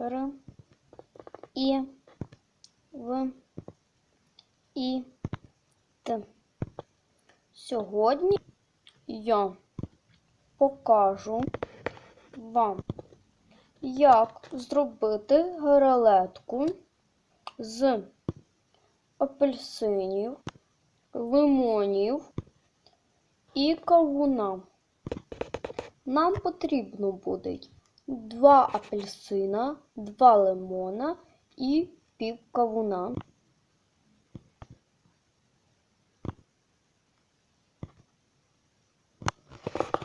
Р, І, В, І, Т. Сьогодні я покажу вам, як зробити гралетку з апельсинів, лимонів і кавуна. Нам потрібно буде два апельсина, два лимона і пів кавуна.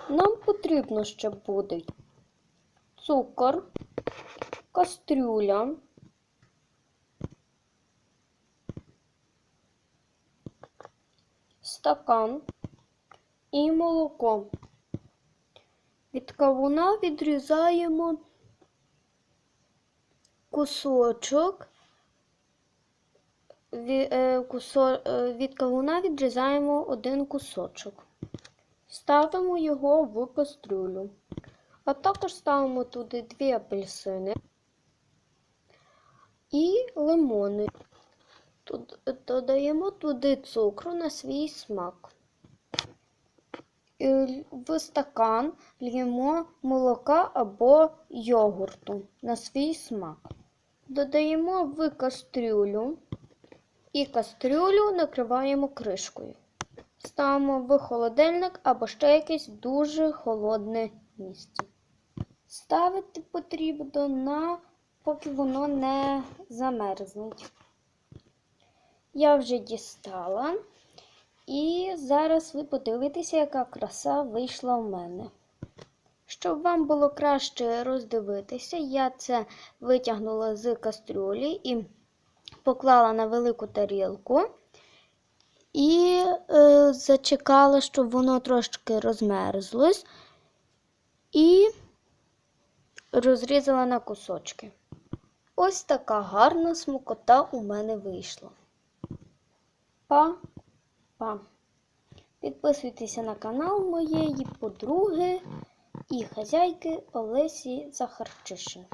Нам потрібно ще буде цукор, кастрюля, стакан і молоко. Від кавуна відрізаємо кусочок. Е, е, Від кавуна відрізаємо один кусочок. Ставимо його в кастрюлю. А також ставимо туди дві апельсини і лимони. Тут додаємо туди цукру на свій смак. Л- В стакан льємо молока або йогурту на свій смак. Додаємо в кастрюлю і кастрюлю накриваємо кришкою. Ставимо в холодильник або ще якесь дуже холодне місце. Ставити потрібно на поки воно не замерзне. Я вже дістала. І зараз ви подивитеся, яка краса вийшла в мене. Щоб вам було краще роздивитися, я це витягнула з кастрюлі і поклала на велику тарілку. І е, зачекала, щоб воно трошки розмерзлось. І розрізала на кусочки. Ось така гарна смакота у мене вийшла. Па! Па. Підписуйтеся на канал моєї подруги і хазяйки Олесі Захарчишин.